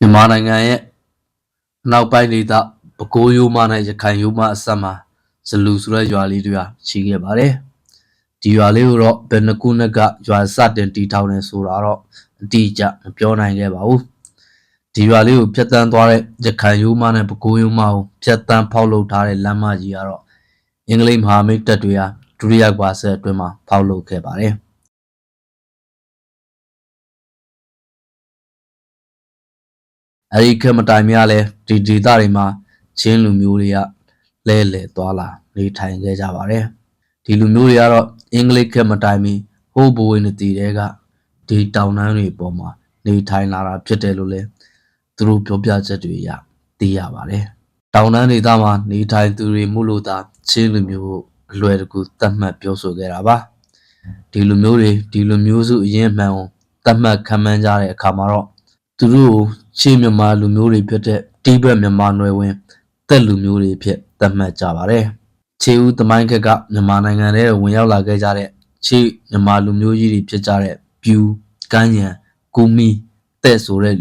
မြန်မာနိုင်ငံရဲ့အနောက်ပိုင်းဒေသပဲခူးရိုးမနဲ့ရခိုင်ရိုးမအစပ်မှာဇလူဆိုတဲ့ရွာလေးတွေရှိခဲ့ပါတယ်။ဒီရွာလေးကိုတော့ဘယ်နှခုနှစ်ကရွာစတင်တည်ထောင်နေဆိုတာတော့အတိအကျမပြောနိုင်ခဲ့ပါဘူး။ဒီရွာလေးကိုဖျက်ဆီးသွားတဲ့ရခိုင်ရိုးမနဲ့ပဲခူးရိုးမကိုဖျက်ဆီးဖောက်လုပ်ထားတဲ့လမ်းမကြီးကတော့အင်္ဂလိပ်မဟာမိတ်တပ်တွေဟာဒုတိယကမ္ဘာစစ်အတွင်းမှာဖောက်လုပ်ခဲ့ပါတယ်။ အဲဒီခေတ်မတိုင်များလဲဒီဒေသတွေမှာချင်းလူမျိုးတွေကလဲလှယ်သွားလာနေထိုင်ခဲ့ကြပါတယ်ဒီလူမျိုးတွေကတော့အင်္ဂလိပ်ခေတ်မတိုင်မီဟိုးဘဝင်းတီတဲကဒီတောင်တန်းတွေပေါ်မှာနေထိုင်လာတာဖြစ်တယ်လို့လဲသူတို့ပြောပြချက်တွေအရသိရပါတယ်တောင်တန်းဒေသမှာနေထိုင်သူတွေမှုလို့သာချင်းလူမျိုးကိုအလွယ်တကူသတ်မှတ်ပြောဆိုခဲ့တာပါဒီလူမျိုးတွေဒီလူမျိုးစုအရင်မှန်ကိုသတ်မှတ်ခံမှန်းကြတဲ့အခါမှာတော့ သူတို့ကိုရှေ့မြန်မာလူမျိုးတွေဖြစ်တဲ့တိဘက်မြန်မာနွယ်ဝင်သက်လူမျိုးတွေဖြစ်သတ်မှတ်ကြပါတယ်။ခြေဦးသမိုင်းခက်ကမြန်မာနိုင်ငံထဲဝင်ရောက်လာခဲ့ကြတဲ့ခြေမြန်မာလူမျိုးကြီးတွေဖြစ်ကြတဲ့ပြူကန်းညံကူမီတဲ့ဆိုတဲ့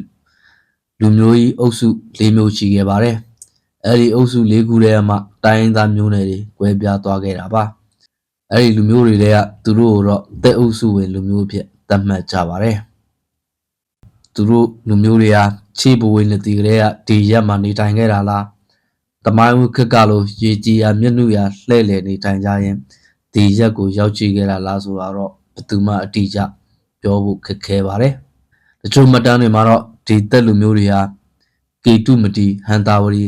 လူမျိုးကြီးအုပ်စု၄မျိုးရှိခဲ့ပါတယ်။အဲဒီအုပ်စု၄ခုထဲမှာတိုင်းရင်းသားမျိုးနွယ်တွေကွဲပြားသွားခဲ့တာပါ။အဲဒီလူမျိုးတွေထဲကသူတို့ကိုတော့တဲ့အုပ်စုဝင်လူမျိုးဖြစ်သတ်မှတ်ကြပါတယ်။ သူတို့လူမျိုးတွေဟာခြေဘဝင်းလက်တီကလေးကဒီရက်မှာနေထိုင်ခဲ့တာလားတမိုင်းဝခက်ကလိုရေကြီးရာမျက်နှာရာလှဲ့လေနေထိုင်ကြရင်ဒီရက်ကိုရောက်ရှိခဲ့တာလားဆိုတာတော့ဘယ်သူမှအတိအကျပြောဖို့ခက်ခဲပါတယ်တချို့မှတ်တမ်းတွေမှာတော့ဒီသက်လူမျိုးတွေဟာကေတုမတီဟန်တာဝရီ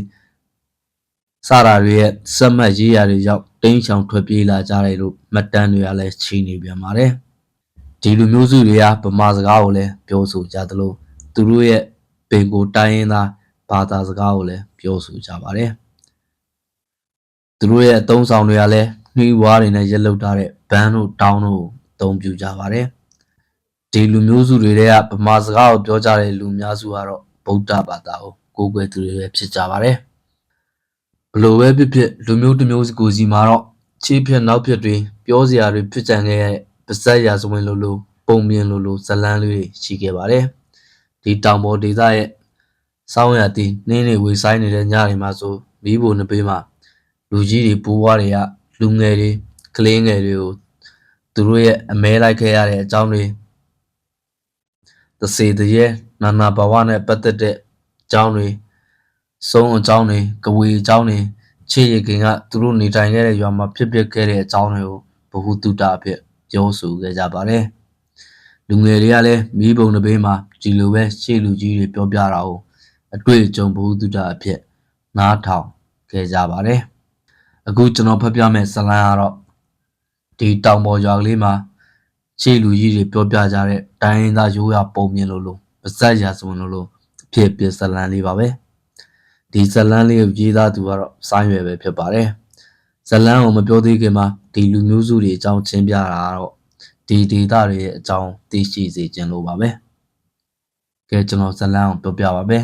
စတာတွေရဲ့စက်မှတ်ရေးရာတွေကြောင့်တင်းချောင်ထွက်ပြေးလာကြတယ်လို့မှတ်တမ်းတွေကလည်းရှိနေပြန်ပါတယ် ဒီလူမျိုးစုတွေဟာဗမာစကားကိုလည်းပြောဆိုကြသလိုသူတို့ရဲ့ပင်ကိုတိုင်းရင်းသားဘာသာစကားကိုလည်းပြောဆိုကြပါတယ်သူတို့ရဲ့အသုံးဆောင်တွေကလည်းနှီးဝါးတွေနဲ့ရက်လုထားတဲ့ဘန်းတို့တောင်းတို့ကိုအသုံးပြုကြပါတယ်ဒီလူမျိုးစုတွေတဲ့ကဗမာစကားကိုပြောကြတဲ့လူများစုကတော့ဗုဒ္ဓဘာသာကိုကိုးကွယ်သူတွေပဲဖြစ်ကြပါတယ်ဘလို့ပဲဖြစ်ဖြစ်လူမျိုးတစ်မျိုးစီကိုစီမှာတော့ခြေဖြက်နောက်ဖြက်တွေပြောစရာတွေဖြစ်ကြံခဲ့တဲ့ ပါဇက်ရာဇဝင်လိုလိုပုံမြင်လိုလိုဇလန်းလေးတွေရှိခဲ့ပါတယ်ဒီတောင်ပေါ်ဒေသရဲ့စောင်းရတီနှင်းတွေဝေဆိုင်နေတဲ့ညတွေမှာဆိုမီးဖိုနှစ်ပေးမှာလူကြီးတွေပိုးွားတွေကလူငယ်တွေကလေးငယ်တွေကိုသူတို့ရဲ့အမဲလိုက်ခဲ့ရတဲ့အကြောင်းတွေသစေတရေနာနာဘဝနဲ့ပတ်သက်တဲ့အကြောင်းတွေစုံအကြောင်းတွေကဝေအကြောင်းတွေခြေရခင်ကသူတို့နေထိုင်ခဲ့တဲ့ရွာမှာဖြစ်ပျက်ခဲ့တဲ့အကြောင်းတွေကိုဘ ഹു တုတအဖြစ် ပြောဆိုခဲ့ကြပါတယ်လူငယ်တွေကလည်းမိဘုံတစ်ပေးမှာဒီလိုပဲရှေ့လူကြီးတွေပြောပြတာကိုအတွေ့အကြုံဘ ഹു တုတအဖြစ်နားထောင်ခဲ့ကြပါတယ်အခုကျွန်တော်ဖတ်ပြမယ့်ဇာတ်လမ်းကတော့ဒီတောင်ပေါ်ရွာကလေးမှာရှေ့လူကြီးတွေပြောပြကြတဲ့တိုင်းရင်းသားရိုးရာပုံမြင်လို့လို့ပါဇက်ရာဇဝင်လို့လို့အဖြစ်ပြဇာတ်လမ်းလေးပါပဲဒီဇာတ်လမ်းလေးကိုရေးသားသူကတော့စိုင်းရွယ်ပဲဖြစ်ပါတယ် ဇလန်းကိုမပြောသေးခင်မှာဒီလူမျိုးစုတွေအကြောင်းချင်းပြတာတော့ဒီဒေတာတွေရဲ့အကြောင်းသိရှိစေခြင်းလို့ပါပဲကဲကျွန်တော်ဇလန်းကိုပြောပြပါမယ်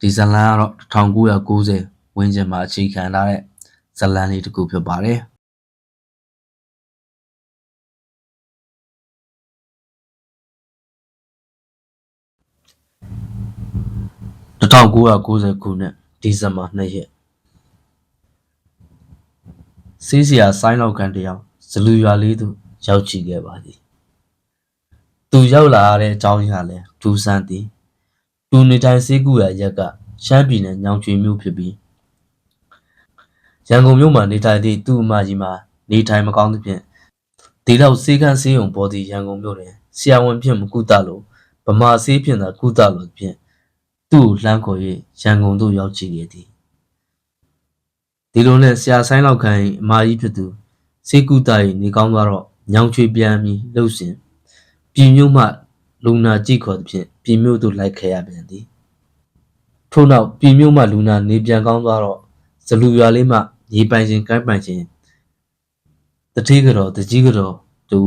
ဒီဇလန်းကတော့1990ဝန်းကျင်မှာအခြေခံထားတဲ့ဇလန်းလေးတစ်ခုဖြစ်ပါတယ်1990ခုနှစ်ဒီဇင်ဘာ2ရက် စီးစရာဆိုင်းလောက်ကန်တယောက်ဇလူရွာလေးသို့ရောက်ချီခဲ့ပါသည်သူရောက်လာတဲ့အကြောင်းအရာလဲဒူဆန်သည်သူနေထိုင်စေးကူရာရက်ကရှမ်းပြည်နယ်ညောင်ချွေမြို့ဖြစ်ပြီးရန်ကုန်မြို့မှာနေထိုင်သည့်သူ့အမကြီးမှာနေထိုင်မကောင်းသဖြင့်ဒီလောက်စေးကန်းစေးုံပေါ်သည့်ရန်ကုန်မြို့တွင်ဆရာဝန်ဖြင့်မကုသလို့ဗမာစေးဖြင့်သာကုသလို့ဖြင့်သူ့ကိုလှမ်းခေါ်၍ရန်ကုန်သို့ရောက်ချီခဲ့သည် ဒီလိုနဲ့ဆရာဆိုင်လောက်ခိုင်အမကြီးဖြစ်သူစေကူတာ၏နေကောင်းသွားတော့ညောင်ချွေပြန်ပြီးလှုပ်ရှင်ပြည်မြို့မှလူနာကြည့်ခေါ်သဖြင့်ပြည်မြို့သို့လိုက်ခဲ့ရပြန်သည်ထို့နောက်ပြည်မြို့မှလူနာနေပြန်ကောင်းသွားတော့ဇလူရွာလေးမှရေပိုင်ခြင်းကိုင်းပိုင်ခြင်းတတိကတော်တကြီးကတော်တူ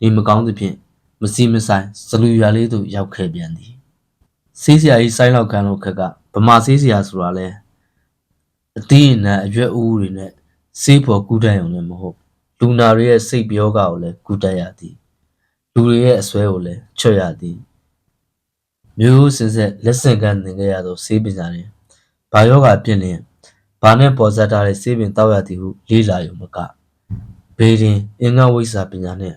နေမကောင်းသဖြင့်မစီမဆိုင်ဇလူရွာလေးသို့ရောက်ခဲ့ပြန်သည်ဆေးစရာကြီးဆိုင်းလောက်ခံလို့ခက်ကဗမာဆေးစရာဆိုတာလဲ အသီးအနှံအရွက်အဦးတွေနဲ့ဆေးပေါ်ကူးတတ်ရုံနဲ့မဟုတ်လူနာတွေရဲ့စိတ်ပြောဂကိုလည်းကူးတတ်ရသည်လူတွေရဲ့အစွဲကိုလည်းချွတ်ရသည်မျိုးစင်ဆက်လက်ဆင့်ကမ်းသင်ခဲ့ရသောဆေးပညာတွင်ဘာယောဂပြင့်လျင်ဘာနှင့်ပေါ်ဆက်ထားတဲ့ဆေးပင်တောက်ရသည်ဟုလေးလာရုံမကဘေးတွင်အင်္ဂဝိဇ္ဇာပညာနှင့်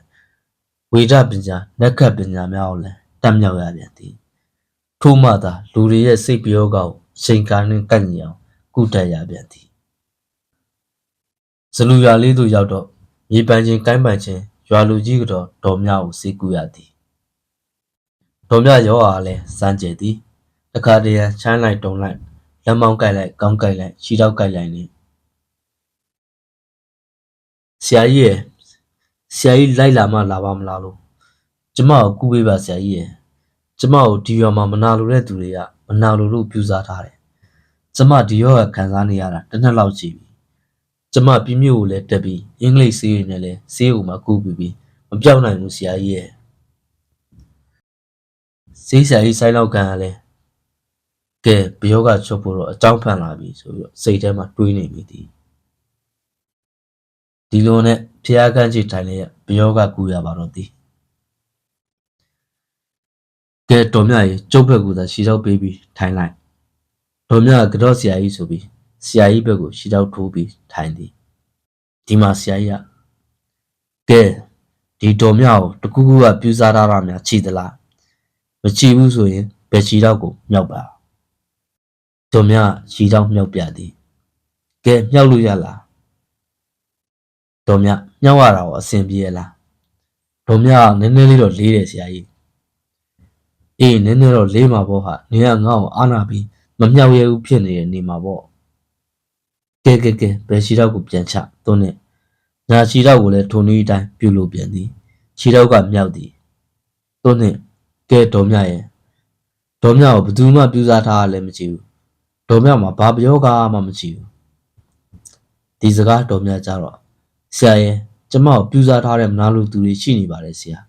ဝေဒပညာနက္ခတ်ပညာများကိုလည်းတတ်မြောက်ရပြန်သည်ထို့မှသာလူတွေရဲ့စိတ်ပြောကောက်ချိန်ကာနှင့်ကန့်ညီအောင် ကုတတ်ရပြန်သည်ဇလူရွာလေးသို့ရောက်တော့မြေပန်းချင်းကိုင်းပန်းချင်းရွာလူကြီးကတော့တော်များကိုစေကူရသည်တော်များရောအားလည်းစမ်းကြယ်သည်တခါတည်းချမ်းလိုက်တုံလိုက်လက်မောင်းကိုက်လိုက်ကောင်းကိုက်လိုက်ခြေထောက်ကိုက်လိုက်နေဆရာကြီးရဲ့ဆရာကြီးလိုက်လာမှလာပါမလားလို့ကျမကိုကူပေးပါဆရာကြီးရဲ့ကျမကိုဒီရွာမှာမနာလိုတဲ့သူတွေကမနာလိုလို့ပြူစားထားတယ် ကျမဒီရောကခံစားနေရတာတစ်နှစ်လောက်ရှိပြီကျမပြင်းမြို့ကိုလည်းတက်ပြီးအင်္ဂလိပ်ဆေးရည်နဲ့လည်းဆေးအုံမှာကူပြီးပြီးမပြောက်နိုင်ဘူးဆရာကြီးရဲ့ဆေးဆရာကြီးဆိုင်လောက်ခံရလဲကဲဘယောကချုပ်ဖို့တော့အကြောင်းဖန်လာပြီဆိုပြီးတော့စိတ်ထဲမှာတွေးနေမိသည်ဒီလိုနဲ့ဖျားကန်းချီထိုင်လျက်ဘယောကကူရပါတော့သည်ကဲတော်မြရေကျုပ်ဘက်ကူသာရှီတော့ပေးပြီးထိုင်လိုက် တော်မြကတော့ဆရာကြီးဆိုပြီးဆရာကြီးဘက်ကိုရှီတော့ထိုးပြီးထိုင်သည်ဒီမှာဆရာကြီးကကဲဒီတော်မြကိုတကူကူကပြူစားထားတာများခြိသလားမခြိဘူးဆိုရင်ဘယ်ခြိတော့ကိုမြောက်ပါတော်မြခြိတော့မြောက်ပြသည်ကဲမြောက်လို့ရလားတော်မြမြောက်ရတာကိုအဆင်ပြေရလားတော်မြနည်းနည်းလေးတော့လေးတယ်ဆရာကြီးအေးနည်းနည်းတော့လေးမှာပေါ့ဟာနေကငါ့ကိုအာနာပြီး မမြောက်ရဘူးဖြစ်နေတဲ့နေမှာပေါ့ကဲကဲကဲဘယ်ခြိတော့ကိုပြန်ချသွန်းနဲ့ညာခြိတော့ကိုလည်းထုံနည်းအတိုင်းပြုလုပ်ပြန်သည်ခြိတော့ကမြောက်သည်သွန်းနဲ့ကဲတော်မြရဲ့တော်မြကိုဘယ်သူမှပြူစားထားရလည်းမကြည့်ဘူးတော်မြမှာဘာပြောကားမှမကြည့်ဘူးဒီစကားတော်မြကြတော့ဆရာရဲ့ကျမကိုပြူစားထားတဲ့မနာလိုသူတွေရှိနေပါတယ်ဆရာ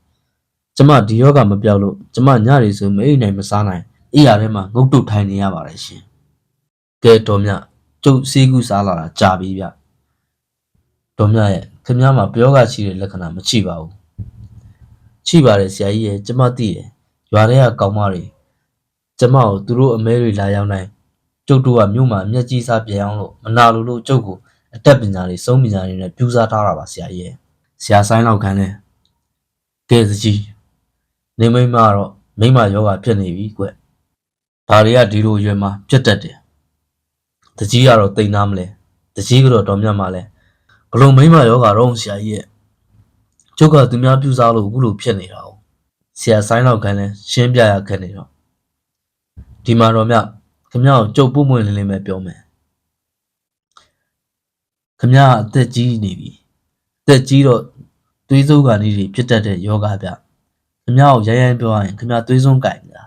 ကျမဒီယောဂမပြောက်လို့ကျမညတွေဆိုမအိပ်နိုင်မစားနိုင် အိယာထဲမှာငုတ်တုတ်ထိုင်နေရပါတယ်ရှင်ကဲတော်မြကျုပ်စေးကူစားလာတာကြာပြီဗျတော်မြရဲ့ခင်ဗျားမှာပြောကရှိတဲ့လက္ခဏာမရှိပါဘူးရှိပါတယ်ဆရာကြီးရဲ့ကျမသိတယ်ရွာထဲကကောင်မတွေကျမကိုသူတို့အမဲတွေလာရောက်နိုင်ကျုပ်တို့ကမြို့မှာမျက်ကြီးစားပြန်အောင်လို့မနာလို့လို့ကျုပ်ကိုအတက်ပညာတွေစုံပညာတွေနဲ့ပြူစားထားတာပါဆရာကြီးရဲ့ဆရာဆိုင်လောက်ခန်းလဲကဲစကြီးနေမိမတော့မိမယောဂဖြစ်နေပြီကွ ဒါတွေကဒီလိုရွယ်မှာပြတ်တတ်တယ်တကြီးကတော့တိမ်သားမလဲတကြီးကတော့တော်မြတ်မှလဲဘလို့မိမယောဂတော့ဆရာကြီးရဲ့ကျုပ်ကသူများပြူစားလို့အခုလိုဖြစ်နေတာ哦ဆရာဆိုင်လောက်ခန်းလဲရှင်းပြရခက်နေတော့ဒီမှာတော့မြခမရကိုကြုတ်ပွင့်ပွင့်လင်းလင်းပဲပြောမယ်ခမရအသက်ကြီးနေပြီအသက်ကြီးတော့သွေးစိုးကနေတွေဖြစ်တတ်တဲ့ယောဂဗျခမရကိုရိုင်းရိုင်းပြောရရင်ခမရသွေးဆုံးကြိုင်နေတာ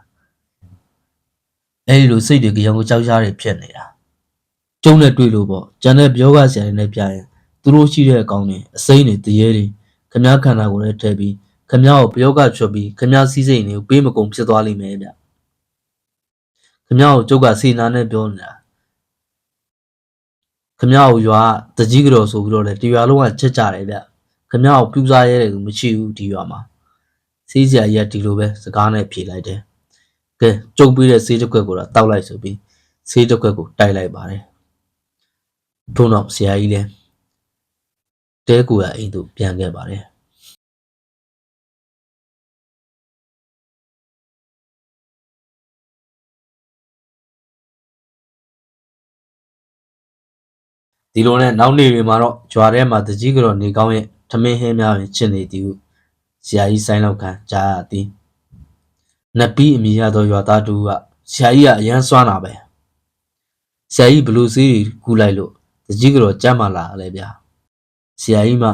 အဲဒီလိုစိတ်တွေကြောင်ကြောက်ရှားတွေဖြစ်နေတာကျုံနဲ့တွေ့လို့ပေါ့ကျန်တဲ့ယောဂဆရာတွေနဲ့ပြရင်သူတို့ရှိတဲ့အကောင်တွေအစိမ့်တွေတရေတွေခမရခန္ဓာကိုယ်နဲ့ထည့်ပြီးခမရကိုပယောဂချွတ်ပြီးခမရစည်းစိမ်တွေကိုပေးမကုန်ဖြစ်သွားလိမ့်မယ်ဗျခမရကိုကျုပ်ကစေနာနဲ့ပြောနေတာခမရကိုရွာတကြီးကြော်ဆိုပြီးတော့လေတရွာလုံးကချက်ကြတယ်ဗျခမရကိုပြူစားရဲတယ်လို့မရှိဘူးဒီရွာမှာစေးစရာကြီးကဒီလိုပဲစကားနဲ့ဖြေလိုက်တယ် ကဲကျုပ်ပြီးတဲ့စေးတစ်ခွက်ကိုတော့တောက်လိုက်ဆိုပြီးစေးတစ်ခွက်ကိုတိုက်လိုက်ပါတယ်ထို့နောက်ဆရာကြီးလည်းတဲကူရအိမ်သို့ပြန်ခဲ့ပါတယ်ဒီလိုနဲ့နောက်နေ့တွေမှာတော့ကြွာထဲမှာတကြီးကတော့နေကောင်းရဲ့ထမင်းဟင်းများပင်ချစ်နေသည်ဟုဆရာကြီးဆိုင်လောက်ခံကြားရသည် နတ်ပီးအမိရသောရွာသားတူကဆရာကြီးကအရန်စွမ်းတာပဲဆရာကြီးဘလူးစီးကူလိုက်လို့တကြီးကတော့ကြမ်းမှလာလဲဗျာဆရာကြီးမှ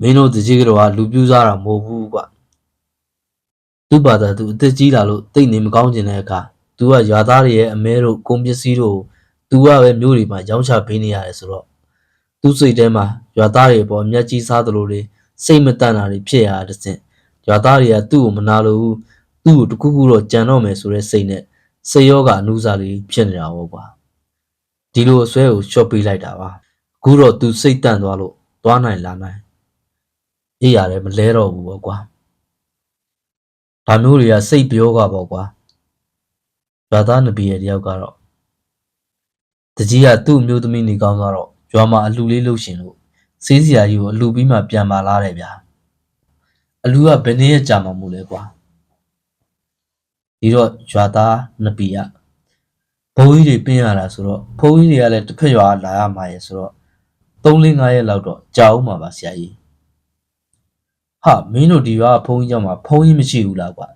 မင်းတို့တကြီးကတော့ကလူပြူးစားတာမဟုတ်ဘူးကွာသူ့ဘာသာသူအသက်ကြီးလာလို့တိတ်နေမကောင်းကျင်တဲ့အခါ तू ကရွာသားတွေရဲ့အမဲတို့ကုန်ပစ္စည်းတို့ तू ကပဲမြို့တွေမှာရောင်းချပေးနေရတယ်ဆိုတော့သူ့စိတ်ထဲမှာရွာသားတွေပေါ်မျက်ကြီးစားသလိုတွေစိတ်မတန်တာတွေဖြစ်ရတဲ့စဉ်ရွာသားတွေကသူ့ကိုမနာလို့ သူ့ကိုတခုခုတော့ကြံတော့မယ်ဆိုတဲ့စိတ်နဲ့စိတ်ရောဂါအနုစာတွေဖြစ်နေတာပေါ့ကွာဒီလိုအစွဲကိုရှော့ပေးလိုက်တာပါအခုတော့သူစိတ်တန့်သွားလို့သွားနိုင်လာနိုင်အေးရတယ်မလဲတော့ဘူးပေါ့ကွာဒါမျိုးတွေကစိတ်ပြောကပေါ့ကွာရွာသားနဗီရဲ့တယောက်ကတော့တကြီးကသူ့အမျိုးသမီးနေကောင်းကတော့ရွာမှာအလှလေးလှုပ်ရှင်လို့စေးစရာကြီးကိုအလှပြီးမှပြန်ပါလာတယ်ဗျာအလှကဘယ်နည်းရကြာမှာမို့လဲကွာ ဒီတော့ရွာသားနဗီကဘုန်းကြီးတွေပင်းရတာဆိုတော့ဘုန်းကြီးတွေကလည်းတစ်ဖက်ရွာကလာရမှာရဲ့ဆိုတော့3-5ရက်လောက်တော့ကြာဦးမှာပါဆရာကြီးဟာမင်းတို့ဒီရွာကဘုန်းကြီးကျောင်းမှာဘုန်းကြီးမရှိဘူးလားကွာ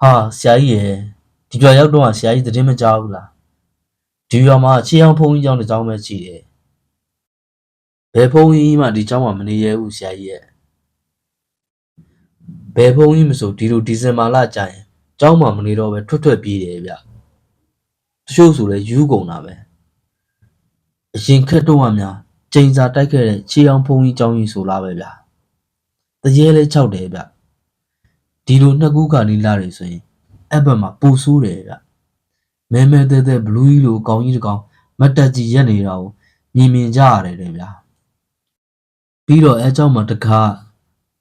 ဟာဆရာကြီးရဲ့ဒီရွာရောက်တော့ဆရာကြီးသတင်းမကြားဘူးလားဒီရွာမှာခြေအောင်ဘုန်းကြီးကျောင်းတစ်ကျောင်းပဲရှိတယ်ဘယ်ဘုန်းကြီးမှဒီကျောင်းမှာမနေရဘူးဆရာကြီးရဲ့ဘယ်ဘုန်းကြီးမဆိုဒီလိုဒီဇင်ဘာလကြာရင် ကျောင်းမှာမနေတော့ပဲထွတ်ထွတ်ပြေးတယ်ဗျတချို့ဆိုလဲယူးကုန်တာပဲအရင်ခက်တော့မှများချိန်စာတိုက်ခဲ့တဲ့ခြေအောင်ဘုန်းကြီးကျောင်းကြီးဆိုလားပဲဗျတရေလဲ၆တယ်ဗျဒီလိုနှစ်ခုကနီလာတွေဆိုရင်အဲ့ဘက်မှာပူဆိုးတယ်ဗျမဲမဲတဲတဲဘလူးကြီးလိုအကောင်ကြီးတစ်ကောင်မတ်တက်ကြီးရက်နေတာကိုမြင်မြင်ကြရတယ်တဲ့ဗျာပြီးတော့အဲเจ้าမှာတကား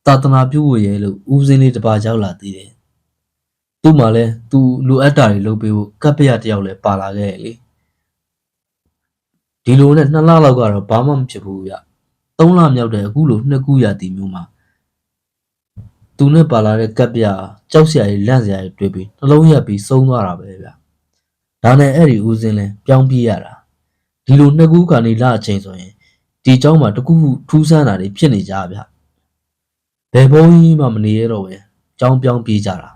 သာသနာပြုဝရဲလို့ဦးစင်းလေးတစ်ပါးရောက်လာသေးတယ် သူ့မှာလဲသူလိုအပ်တာတွေလုပ်ပေးဖို့ကပ်ပရတယောက်လဲပါလာခဲ့တယ်လေဒီလိုနဲ့နှစ်လလောက်ကတော့ဘာမှမဖြစ်ဘူးဗျသုံးလမြောက်တဲ့အခုလိုနှစ်ခုရတီမျိုးမှာသူနဲ့ပါလာတဲ့ကပ်ပြကြောက်စရာကြီးလန့်စရာကြီးတွေ့ပြီးနှလုံးရက်ပြီးဆုံးသွားတာပဲဗျဒါနဲ့အဲ့ဒီဦးစင်းလဲပြောင်းပြေးရတာဒီလိုနှစ်ခုကနေလအချိန်ဆိုရင်ဒီเจ้าမှာတကူထူးဆန်းတာတွေဖြစ်နေကြဗျဘယ်ဘုန်းကြီးမှမနေရတော့ပဲကြောင်းပြောင်းပြေးကြတာ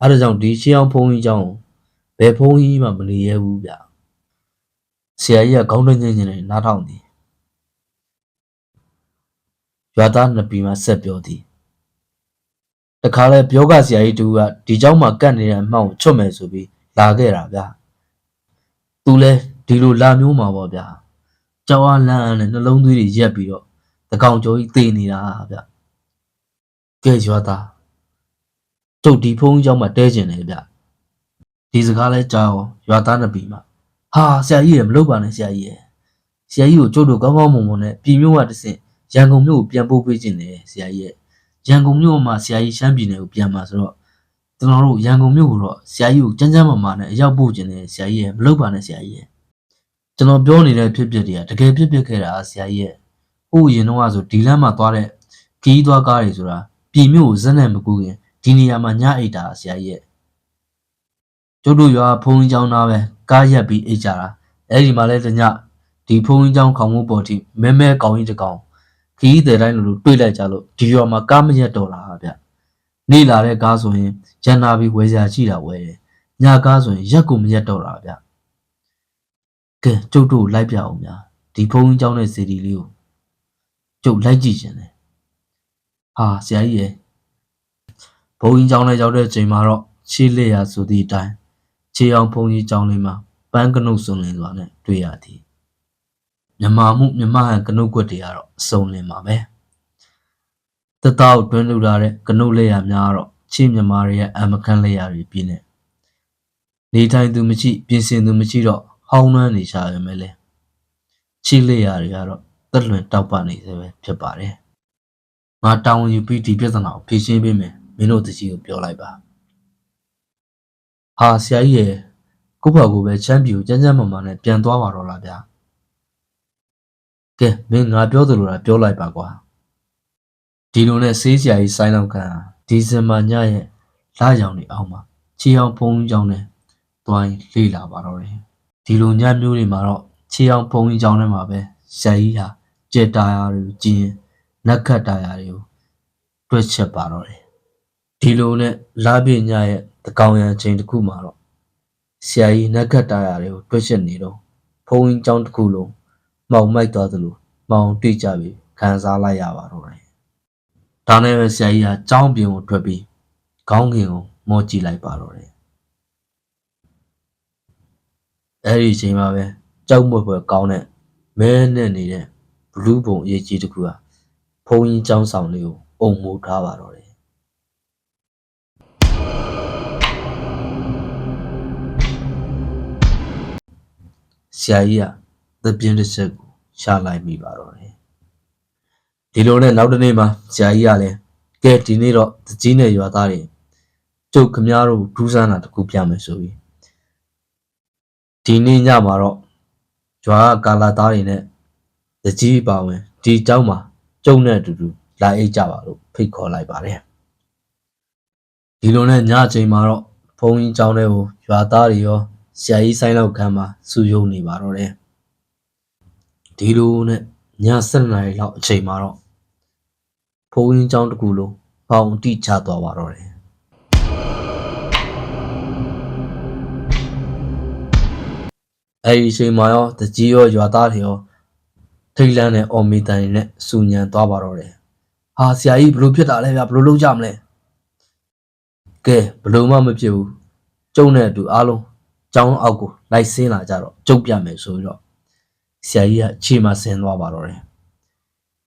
အဲဒါကြောင့်ဒီရှင်းအောင်ဘုန်းကြီးเจ้าကိုဘယ်ဘုန်းကြီးမှမနေရဘူးဗျဆရာကြီးကခေါင်းတွင်းချင်းချင်းနဲ့နားထောင်သည်ရွာသားနှစ်ပီမှဆက်ပြောသည်တခါလဲပြောကဆရာကြီးတူကဒီเจ้าမှာကတ်နေတဲ့အမှောင်ချွတ်မယ်ဆိုပြီးလာခဲ့တာဗျသူလဲဒီလိုလာမျိုးမှာပေါ့ဗျာကြောက်အားလန့်အားနဲ့နှလုံးသွေးတွေရက်ပြီးတော့တကောင်ကျော်ကြီးသေနေတာဗျကဲရွာသား ကျုပ်ဒီဖုန်းကြောင့်မှတဲကျင်တယ်ဗျဒီစကားလဲကြားရောရွာသားနှစ်ပြီမှဟာဆရာကြီးရမလုပ်ပါနဲ့ဆရာကြီးရဆရာကြီးကိုကျုပ်တို့ကောင်းကောင်းမွန်မွန်နဲ့ပြည်မြို့ကတဆင့်ရန်ကုန်မြို့ကိုပြန်ပို့ပေးခြင်းတယ်ဆရာကြီးရရန်ကုန်မြို့မှာဆရာကြီးရှမ်းပြည်နယ်ကိုပြန်มาဆိုတော့ကျွန်တော်တို့ရန်ကုန်မြို့ကိုတော့ဆရာကြီးကိုကြမ်းကြမ်းမာမာနဲ့အရောက်ပို့ခြင်းတယ်ဆရာကြီးရမလုပ်ပါနဲ့ဆရာကြီးရကျွန်တော်ပြောနေတဲ့ဖြစ်ပျက်တွေကတကယ်ဖြစ်ပျက်ခဲ့တာဆရာကြီးရဟိုအရင်တော့ဆိုဒီလမ်းမှာသွားတဲ့ခီးသွားကားတွေဆိုတာပြည်မြို့ကိုဇက်နဲ့မကူခင် ဒီနေရာမှာညအိတ်တာဆရာကြီးရကျုပ်တို့ရွာဖုန်းကြီးကျောင်းသားပဲကားရက်ပြီးအိတ်ကြတာအဲ့ဒီမှာလဲတညဒီဖုန်းကြီးကျောင်းခေါင်းမိုးပေါ်ထိမဲမဲကောင်းကြီးတစ်ကောင်ခီးတဲ့တိုင်းလိုလိုတွေးလိုက်ကြလို့ဒီရွာမှာကားမရက်တော့လားဗျနေလာတဲ့ကားဆိုရင်ဂျန်နာပြီးဝယ်စရာရှိတာဝယ်တယ်ညကားဆိုရင်ရက်ကိုမရက်တော့တာဗျကဲကျုပ်တို့လိုက်ပြအောင်များဒီဖုန်းကြီးကျောင်းတဲ့စီဒီလေးကိုကျုပ်လိုက်ကြည့်ရှင်တယ်ဟာဆရာကြီးရယ် ဘုန်းကြီးကျောင်းထဲရောက်တဲ့ချိန်မှာတော့ရှေးလက်ရဆိုသည့်အတိုင်းခြေအောင်ဘုံကြီးကြောင်းလေးမှာပန်းကနုတ်စုံလင်စွာနဲ့တွေ့ရသည်မြမာမှုမြမဟန်ကနုတ်ကွက်တွေကတော့အစုံလင်ပါပဲတတောက်တွင်းလူလာတဲ့ကနုတ်လက်ရများတော့ခြေမြမာတွေရဲ့အမခန်းလက်ရတွေပြင်းနေနေထိုင်သူမရှိပြင်ဆင်သူမရှိတော့ဟောင်းနှမ်းနေကြရမယ်လေခြေလက်ရတွေကတော့တက်လွင်တောက်ပနေစေပဲဖြစ်ပါတယ်ငါတောင်းယူပြီးဒီပြဿနာကိုဖြေရှင်းပေးမယ် မင်းတို့တကြီးကိုပြောလိုက်ပါဟာဆရာကြီးရဲ့ကိုယ့်ဘာကိုပဲချမ်းပြူကျန်းကျန်းမာမာနဲ့ပြန်သွားပါတော့လားဗျာကဲမင်းငါပြောသလိုလားပြောလိုက်ပါကွာဒီလိုနဲ့ဆေးဆရာကြီးဆိုင်းလောက်ခံဒီဇင်ဘာညရဲ့လရောင်နေအောင်မှာခြေအောင်ဖုံးကြောင်းနဲ့တွိုင်းလေ့လာပါတော့တယ်ဒီလိုညမျိုးတွေမှာတော့ခြေအောင်ဖုံးကြောင်းထဲမှာပဲဆရာကြီးဟာကြက်တာယာတွေကိုကျင်းနက်ခတ်တာယာတွေကိုတွက်ချက်ပါတော့တယ် ဒီလိုနဲ့လပြည့်ညရဲ့တကောင်ရံချိန်တစ်ခုမှာတော့ဆရာကြီးနက်ကတာယာတွေကိုတွက်ချက်နေတော့ဘုံကြီးကျောင်းတစ်ခုလုံးမောင်မိုက်သွားသလိုမောင်တွေ့ကြပြီးခံစားလိုက်ရပါတော့တယ်။ဒါနဲ့ပဲဆရာကြီးကကျောင်းပြင်ကိုထွက်ပြီးခေါင်းကင်ကိုမောကြည့်လိုက်ပါတော့တယ်။အဲ့ဒီအချိန်မှာပဲကြောက်မွယ်ဖွယ်ကောင်းတဲ့မဲနဲ့နေတဲ့ဘလူးပုံအရေးကြီးတစ်ခုကဘုံကြီးကျောင်းဆောင်လေးကိုအုံမိုးထားပါတော့တယ် ဆရာကြီးကသပြင်းတစ်ချက်ကိုရှာလိုက်မိပါတော့တယ်ဒီလိုနဲ့နောက်တစ်နေ့မှာဆရာကြီးကလည်းကဲဒီနေ့တော့တကြီးနဲ့ရွာသားတွေ ကျုပ်ခမားတို့ဒူးဆန်းတာတစ်ခုပြမယ်ဆိုပြီးဒီနေ့ညမှာတော့ဂျွာကာလာသားတွေနဲ့တကြီးပါဝင်ဒီเจ้าမှာကျုံနဲ့အတူတူလာအိတ်ကြပါလို့ဖိတ်ခေါ်လိုက်ပါတယ်ဒီလိုနဲ့ညအချိန်မှာတော့ဘုံကြီးเจ้าတွေကိုရွာသားတွေရော ဆရာကြီးဆိုင်လောက်ခန်းမှာစူယုံနေပါတော့တယ်ဒီလိုနဲ့ည7နာရီလောက်အချိန်မှာတော့ဘုံရင်းကျောင်းတစ်ခုလုံးပေါင်တိချသွားပါတော့တယ်အဲဒီအချိန်မှာရောတကြီးရောရွာသားတွေရောထိတ်လန့်တဲ့အော်မီတန်တွေနဲ့စူညံသွားပါတော့တယ်ဟာဆရာကြီးဘလို့ဖြစ်တာလဲဗျာဘလို့လုံးကြမလဲကဲဘလို့မှမဖြစ်ဘူးကျုံနဲ့အတူအားလုံး ကျောင်းအောက်ကိုလိုက်ဆင်းလာကြတော့ကျုပ်ပြမယ်ဆိုပြီးတော့ဆရာကြီးကခြေမဆင်းသွားပါတော့တယ်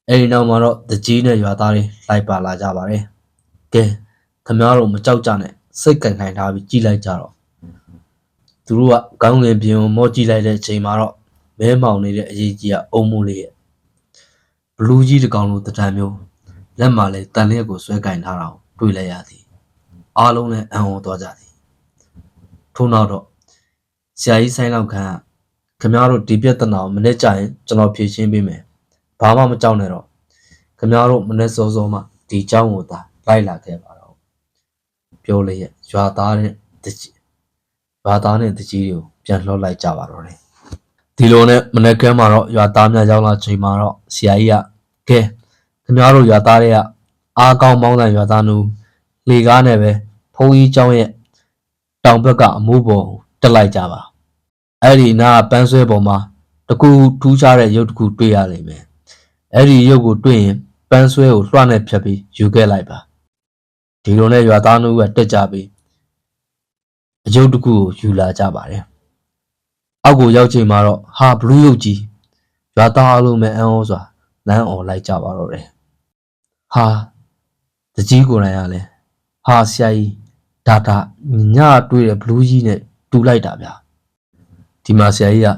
အဲဒီနောက်မှာတော့တကြီးနဲ့ရွာသားတွေလိုက်ပါလာကြပါတယ်ကဲခမားတို့မကြောက်ကြနဲ့စိတ်ကန်ခိုင်ထားပြီးကြည်လိုက်ကြတော့သူတို့ကကောင်းငင်ပြင်ကိုမော့ကြည့်လိုက်တဲ့အချိန်မှာတော့မဲမောင်နေတဲ့အရေးကြီးကအုံမိုးလေးရဲ့ဘလူးကြီးတစ်ကောင်လိုတတန်မျိုးလက်မှာလည်းတန်လျက်ကိုဆွဲကင်ထားတာကိုတွေ့လိုက်ရသည်အားလုံးလည်းအံ့ဩသွားကြသည်ထို့နောက်တော့ ဆရာကြီးဆိုင်လောက်ခန်းကခင်ဗျားတို့ဒီပြဿနာကိုမနေ့ကျရင်ကျွန်တော်ဖြေရှင်းပေးမယ်ဘာမှမကြောက်နဲ့တော့ခင်ဗျားတို့မနေ့စောစောမှဒီเจ้าကိုသာလိုက်လာခဲ့ပါတော့ပြောလေရဲ့ရွာသားတဲ့တကြီးရွာသားနဲ့တကြီးတွေကိုပြန်လှော့လိုက်ကြပါတော့တယ်ဒီလိုနဲ့မနေ့ကဲမှာတော့ရွာသားများရောက်လာချိန်မှာတော့ဆရာကြီးကကဲခင်ဗျားတို့ရွာသားတွေကအားကောင်းမောင်းတဲ့ရွာသားနူလေကားနဲ့ပဲဖုန်းကြီးเจ้าရဲ့တောင်ဘက်ကအမိုးပေါ်ကိုတက်လိုက်ကြပါ အဲ့ဒီနားပန်းဆွဲပေါ်မှာတကူထူးခြားတဲ့ရုပ်တစ်ခုတွေ့ရလိမ့်မယ်အဲ့ဒီရုပ်ကိုတွေ့ရင်ပန်းဆွဲကိုလွှတ်နဲ့ဖြတ်ပြီးယူခဲ့လိုက်ပါဒီလိုနဲ့ရွာသားနှုတ်ကတက်ကြပြီးအယုတ်တစ်ခုကိုယူလာကြပါတယ်အောက်ကိုရောက်ချိန်မှာတော့ဟာဘလူးရုပ်ကြီးရွာသားအလုံးမဲ့အံ့ဩစွာလမ်းអော်လိုက်ကြပါတော့တယ်ဟာတကြီးကိုယ်တိုင်ကလည်းဟာဆရာကြီးဒါတာညတွေ့တဲ့ဘလူးကြီးနဲ့တူလိုက်တာဗျာ ဒီမှာဆရာကြီးက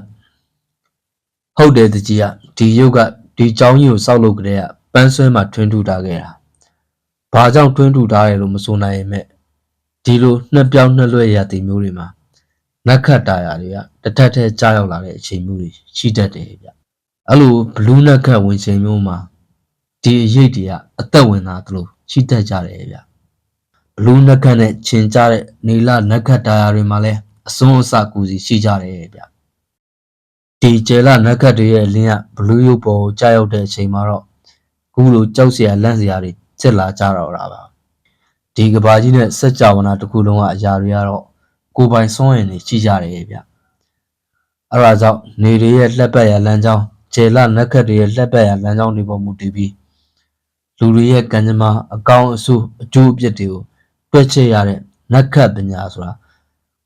ဟုတ်တယ်တကြီးကဒီရုပ်ကဒီเจ้าကြီးကိုစောက်လုပ်ကြတဲ့ကပန်းဆွဲမှာထွင်းထူထားခဲ့တာဘာကြောင့်ထွင်းထူထားတယ်လို့မဆိုနိုင်ရင်မဲ့ဒီလိုနှစ်ပြောင်းနှစ်လွဲရတဲ့မျိုးတွေမှာနက်ခတ်တာယာတွေကတထက်ထဲကြားရောက်လာတဲ့အချိန်မျိုးတွေရှိတတ်တယ်ဗျအဲ့လိုဘလူးနက်ခတ်ဝင်ချိန်မျိုးမှာဒီအရေးတွေကအသက်ဝင်လာသလိုရှိတတ်ကြတယ်ဗျဘလူးနက်ခတ်နဲ့ခြင်ကြတဲ့နေလနက်ခတ်တာယာတွေမှာလည်း အစွန်းအစကူစီရှိကြတယ်ဗျဒီကျဲလာနက်ခတ်တွေရဲ့လင်းကဘလူးရုပ်ပေါ်ကိုကြားရောက်တဲ့အချိန်မှာတော့ခုလိုကြောက်စရာလန့်စရာတွေဖြစ်လာကြတော့တာပါဒီကဘာကြီးနဲ့စက်ကြဝဠာတစ်ခုလုံးကအရာတွေကတော့ကိုယ်ပိုင်စွန့်ရင်နေရှိကြတယ်ဗျအဲ့ဒါကြောင့်နေတွေရဲ့လက်ပတ်ရလမ်းကြောင်းကျဲလာနက်ခတ်တွေရဲ့လက်ပတ်ရလမ်းကြောင်းတွေပေါ်မူတည်ပြီးလူတွေရဲ့ကံကြမ္မာအကောင်းအဆိုးအကျိုးအပြစ်တွေကိုတွက်ချက်ရတဲ့နက်ခတ်ပညာဆိုတာ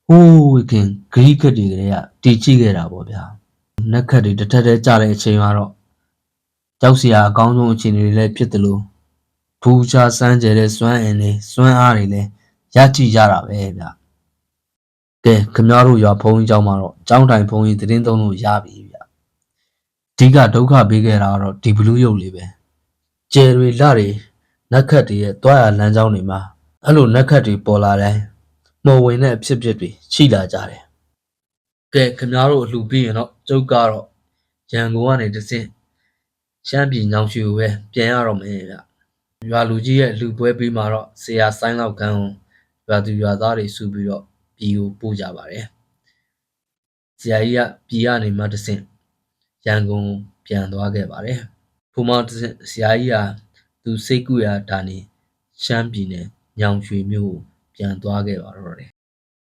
ဟိုးခင်ဂရိကတွေကလေးကတည်ကြည့်ခဲ့တာပေါ့ဗျာနက်ခတ်တွေတစ်ထက်တည်းကြတဲ့အချိန်မှာတော့ကြောက်စရာအကောင်းဆုံးအခြေအနေတွေလည်းဖြစ်တယ်လို့ထူးခြားစမ်းကြဲတဲ့စွမ်းအင်တွေစွမ်းအားတွေလည်းရကြည့်ကြတာပဲဗျာကဲခင်ဗျားတို့ရွာဖုန်းကြီးเจ้าမှာတော့ကျောင်းတိုင်ဖုန်းကြီးသတင်းသုံးလို့ရပြီဗျာအဓိကဒုက္ခပေးခဲ့တာကတော့ဒီဘလူးရုပ်လေးပဲကျယ်တွေလတွေနက်ခတ်တွေရဲ့တွားရလမ်းကြောင်းတွေမှာအဲ့လိုနက်ခတ်တွေပေါ်လာတိုင်း မော်ဝင်တဲ့အဖြစ်အပျက်တွေရှိလာကြတယ်ကဲခင်ဗျားတို့အလှပြီးရင်တော့ကျုပ်ကတော့ရန်ကုန်ကနေတဆင့်ရှမ်းပြည်ညောင်ရွှေကိုပဲပြန်ရတော့မယ်ဗျရွာလူကြီးရဲ့လူပွဲပြီးမှတော့ဆရာဆိုင်လောက်ကန်းကိုရွာသူရွာသားတွေစုပြီးတော့ပြည်ကိုပို့ကြပါတယ်ဆရာကြီးကပြည်ကနေမှတဆင့်ရန်ကုန်ပြန်သွားခဲ့ပါတယ်ဖူမောင်တဆင့်ဆရာကြီးကသူစိတ်ကူရဒါနေရှမ်းပြည်နယ်ညောင်ရွှေမြို့ကို ပြန်သွားခဲ့ပါတော့တယ်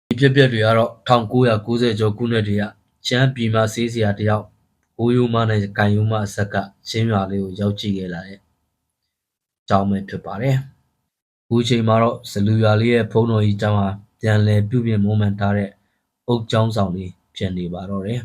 ဒီပြက်ပြက်တွေကတော့1990ကျော်ခုနှစ်တွေကရှမ်းပြည်မှာဆေးစရာတယောက်ဘိုးယိုမနဲ့ကန်ယိုမအဆက်ကချင်းရွာလေးကိုရောက်ကြည့်ခဲ့လာတဲ့ကျောင်းပဲဖြစ်ပါတယ်။အခုချိန်မှာတော့ဇလူရွာလေးရဲ့ဖုံးတော်ကြီးကျောင်းဟာပြန်လည်ပြုပြင်မွမ်းမံထားတဲ့အုတ်ကျောင်းဆောင်လေးဖြစ်နေပါတော့တယ်